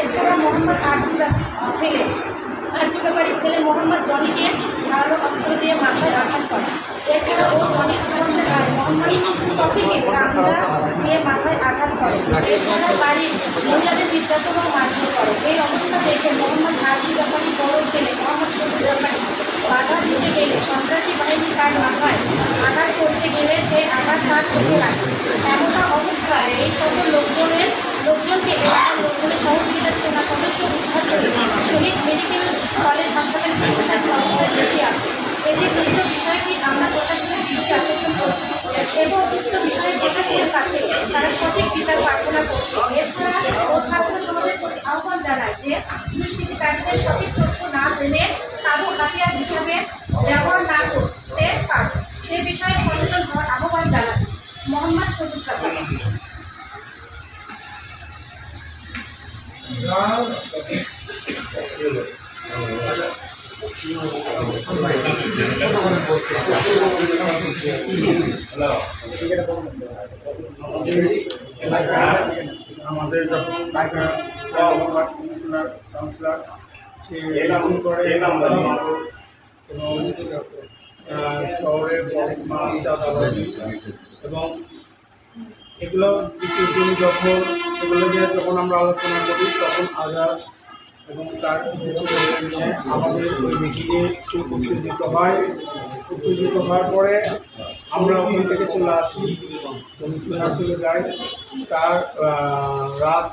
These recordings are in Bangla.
এছাড়া মোহাম্মদ আরজুলা ছেলে। আরজুলা বাড়ির ছেলে মোহাম্মদ জনিকে ধারালো অস্ত্র দিয়ে মাথায় আঘাত করে। এছাড়া ও জনি মোহাম্মদ শফিকে রামদা দিয়ে মাথায় আঘাত করে। এছাড়া বাড়ির মহিলাদের নির্যাতন ও মারধর করে। এই অবস্থা দেখে মোহাম্মদ আরজু ব্যাপারী বড় ছেলে মোহাম্মদ শফিক ব্যাপারী বাধা দিতে গেলে সন্ত্রাসী বাহিনী তার মাথায় আঘাত করতে গেলে সেই আঘাত তার চোখে লাগে এমনটা অবস্থায় এই এলাকার লোকজনের সহযোগিতা সেনা সদস্য উদ্ধার করে শহীদ মেডিকেল কলেজ হাসপাতালে চিকিৎসাধীন অবস্থায় রেখে আছে। এতে উক্ত বিষয়টি আমরা প্রশাসনের দৃষ্টি আকর্ষণ করছি এবং উক্ত বিষয়ে প্রশাসনের কাছে তারা সঠিক বিচার প্রার্থনা করছে। এছাড়া ও ছাত্র সমাজের প্রতি আহ্বান জানায় যে দুষ্কৃতিকারীদের সঠিক তথ্য না জেনে তাদের হাতিয়ার হিসাবে ব্যবহার না করতে পারে। সে বিষয়ে সচেতন হওয়ার আহ্বান জানাচ্ছে। মোহাম্মদ শহীদ আমাদের যখন কমিশনার কাউন্সিলর এলাম করে এবং শহরের এবং এগুলো কিছু জমি যখন এগুলো নিয়ে যখন আমরা আলোচনা করি, তখন আজাদ এবং তার আমাদের ওই মিটিংয়ে উত্তেজিত হয়। উত্তেজিত হওয়ার পরে আমরা ওখান থেকে চলে আসি কমিশনার চলে যাই। তার রাত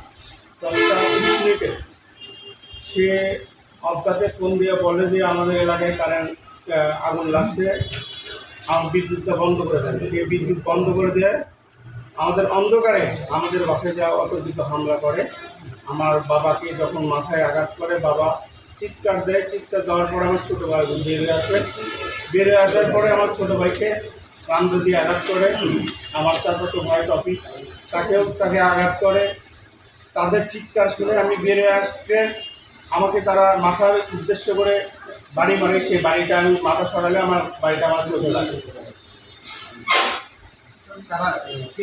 দশটা তিরিশ মিনিটে সে অবকাতে ফোন দিয়ে বলে যে আমাদের এলাকায় কারেন্ট আগুন লাগছে। বিদ্যুৎটা বন্ধ করে দেয় সে বিদ্যুৎ বন্ধ করে দেয়। আমাদের অন্ধকারে আমাদের বাসায় যা অতর্কিত হামলা করে। আমার বাবাকে যখন মাথায় আঘাত করে, বাবা চিৎকার দেয়, চিৎকার দেওয়ার পরে আমার ছোটো ভাই বেরিয়ে আসে। বেরিয়ে আসার পরে আমার ছোটো ভাইকে কান্দ দিয়ে আঘাত করে। আমার চাচাতো ভাই টপি তাকেও তাকে আঘাত করে। তাদের চিৎকার শুনে আমি বেরিয়ে আসতে আমাকে তারা মাথার উদ্দেশ্য করে বাড়ি মারে। সেই বাড়িটা আমি মাথা সরালে আমার বাড়িটা আমার চোখে লাগে।